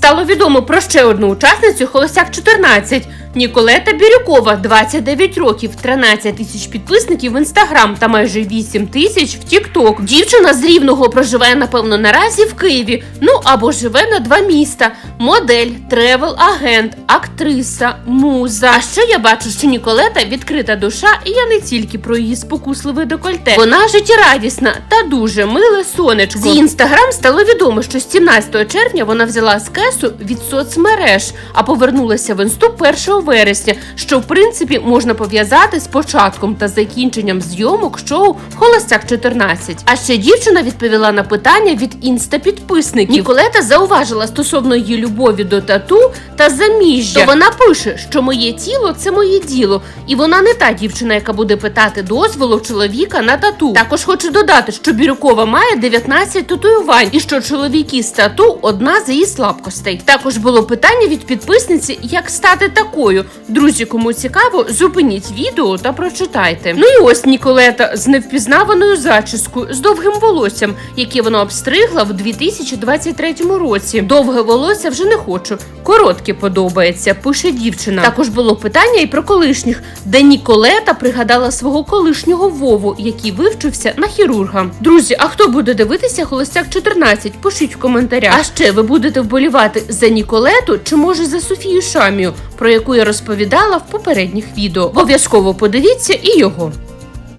Стало відомо про ще одну учасницю Холостяк 14. Ніколета Бірюкова, 29 років, 13 тисяч підписників в інстаграм та майже 8 тисяч в Тікток. Дівчина з рівного проживає, напевно, наразі в Києві. Ну або живе на два міста: модель, тревел-агент, актриса, муза. А ще я бачу, що Ніколета відкрита душа, і я не тільки про її спокусливе декольте. Вона життєрадісна та дуже миле сонечко. З інстаграм стало відомо, що з 17 червня вона взяла скесу від соцмереж, а повернулася в інсту 1 вересня, що в принципі можна пов'язати з початком та закінченням зйомок шоу Холостяк 14. А ще дівчина відповіла на питання від інста-підписників. Ніколета зауважила стосовно її любові до тату та заміжжя. То вона пише, що моє тіло це моє діло, і вона не та дівчина, яка буде питати дозволу чоловіка на тату. Також хочу додати, що Бірюкова має 19 татуювань, і що чоловіки з тату одна з її слабкостей. Також було питання від підписниці, як стати такою. Друзі, кому цікаво, зупиніть відео та прочитайте. Ну і ось Ніколета з невпізнаваною зачіскою з довгим волоссям, яке вона обстригла в 2023 році. Довге волосся вже не хочу. Коротке подобається, пише дівчина. Також було питання і про колишніх, де Ніколета пригадала свого колишнього Вову, який вивчився на хірурга. Друзі, а хто буде дивитися Холостяк 14? Пишіть в коментарях. А ще ви будете вболівати за Ніколету чи може за Софію Шамію, про яку я розповідала в попередніх відео. Обов'язково подивіться і його.